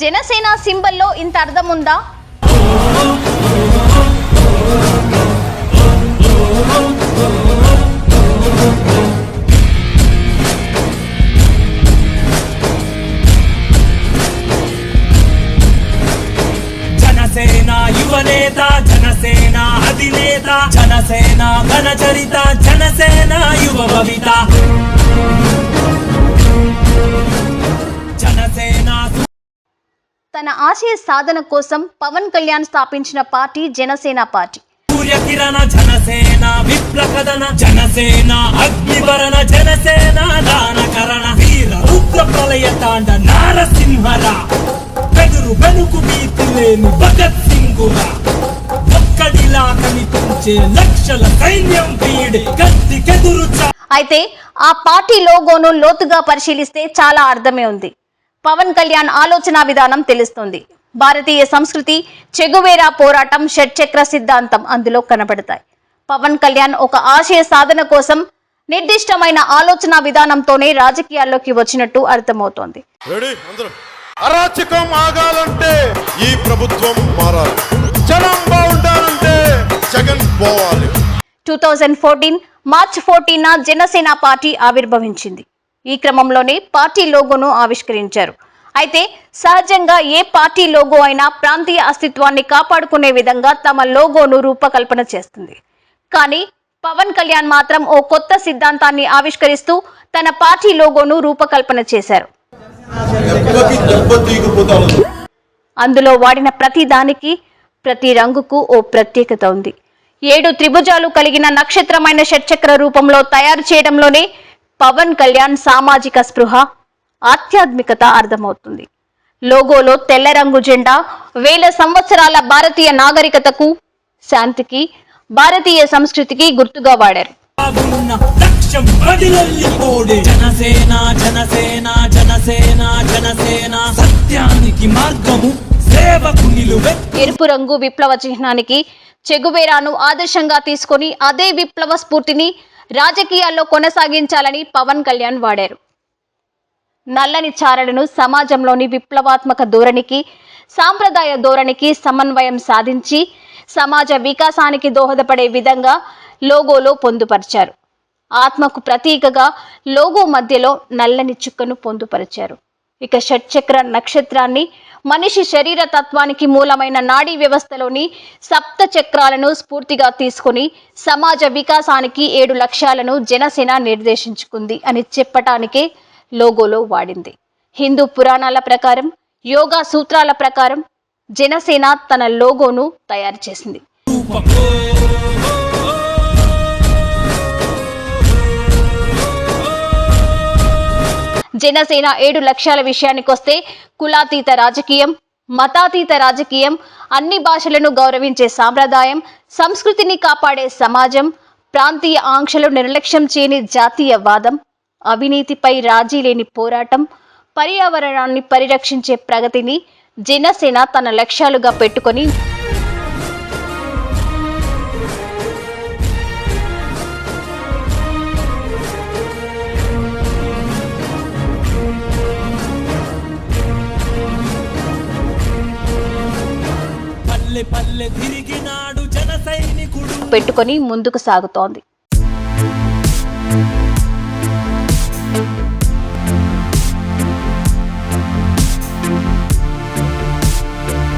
జనసేన సింబల్లో ఇంత అర్థం ఉందా జనసేన యువనేత జనసేన అధినేత జనసేన ఘనచరిత జనసేన యువ భవిత తన ఆశయ సాధన కోసం పవన్ కళ్యాణ్ స్థాపించిన పార్టీ జనసేన పార్టీ. సూర్యకిరణ జనసేన విప్లకదన జనసేన అగ్నివరణ జనసేన దానకరణ వీర రుద్ర ప్రళయ తాండ నారసింహరా. బెదురు బెనుకు భీతి లేని భగత్ సింగురా ఒక్కడిలా కనిపించే లక్షల సైన్యం వీడి గద్దికెదురు అయితే ఆ పార్టీ లోగోను లోతుగా పరిశీలిస్తే చాలా అర్థమే ఉంది. పవన్ కళ్యాణ్ ఆలోచన విధానం తెలుస్తుంది. భారతీయ సంస్కృతి చెగువేరా పోరాటం షట్చక్ర సిద్ధాంతం అందులో కనబడతాయి పవన్ కళ్యాణ్ ఒక ఆశయ సాధన కోసం నిర్దిష్టమైన ఆలోచన విధానంతోనే రాజకీయాల్లోకి వచ్చినట్టు అర్థమవుతోంది. అరాచకం ఆగాలంటే ఈ ప్రభుత్వం మారాలి. జనం బాగుండాలంటే జగన్ పోవాలి. Two thousand fourteen March fourteen Janasena party ఆవిర్భవించింది. ఈ క్రమంలోనే పార్టీ లోగోను ఆవిష్కరించారు. అయితే సహజంగా ఏ పార్టీ లోగో అయినా ప్రాంతీయ అస్తిత్వాన్ని కాపాడుకునే విధంగా తమ లోగోను రూపకల్పన చేస్తుంది. కానీ పవన్ కళ్యాణ్ మాత్రం ఓ కొత్త సిద్ధాంతాన్ని ఆవిష్కరిస్తూ తన పార్టీ లోగోను రూపకల్పన చేశారు. అందులో వాడిన ప్రతి దానికి ప్రతి రంగుకు ఓ ప్రత్యేకత ఉంది. ఏడు త్రిభుజాలు కలిగిన నక్షత్రమైన షట్చక్ర రూపంలో తయారు చేయడంలోనే పవన్ కళ్యాణ్ సామాజిక స్పృహ ఆధ్యాత్మికత అర్థమవుతుంది. లోగోలో తెల్ల రంగు జెండా వేల సంవత్సరాల భారతీయ నాగరికతకు శాంతికి భారతీయ సంస్కృతికి గుర్తుగా వాడారు. ఉన్న లక్ష్యం బదిలెల్లిపోడే జనసేన జనసేన జనసేన జనసేన. సత్యానికి మార్గము సేవకు నిలువె. ఎరుపు రంగు విప్లవ చిహ్నానికి చెగువేరాను ఆదర్శంగా తీసుకొని అదే విప్లవ స్ఫూర్తిని రాజకీయాల్లో కొనసాగించాలని పవన్ కళ్యాణ్ వాడారు. నల్లని చారలను సమాజంలోని విప్లవాత్మక ధోరణికి సాంప్రదాయ ధోరణికి సమన్వయం సాధించి సమాజ వికాసానికి దోహదపడే విధంగా లోగోలో పొందుపరిచారు. ఆత్మకు ప్రతీకగా లోగో మధ్యలో నల్లని చుక్కను పొందుపరిచారు. ఇక షట్చక్ర నక్షత్రాన్ని మనిషి శరీర తత్వానికి మూలమైన నాడీ వ్యవస్థలోని సప్త చక్రాలను స్ఫూర్తిగా తీసుకుని సమాజ వికాసానికి ఏడు లక్ష్యాలను జనసేన నిర్దేశించుకుంది అని చెప్పటానికే లోగోలో వాడింది. హిందూ పురాణాల ప్రకారం యోగా సూత్రాల ప్రకారం జనసేన తన లోగోను తయారు చేసింది. జనసేన ఏడు లక్ష్యాల విషయానికొస్తే కులాతీత రాజకీయం మతాతీత రాజకీయం అన్ని భాషలను గౌరవించే సాంప్రదాయం సంస్కృతిని కాపాడే సమాజం ప్రాంతీయ ఆంక్షలు నిర్లక్ష్యం చేయని జాతీయవాదం అవినీతిపై రాజీ లేని పోరాటం పర్యావరణాన్ని పరిరక్షించే ప్రగతిని జనసేన తన లక్ష్యాలుగా పెట్టుకొని పల్లె తిరిగినాడు జన సైనికుడు. పెట్టుకొని ముందుకు సాగుతోంది.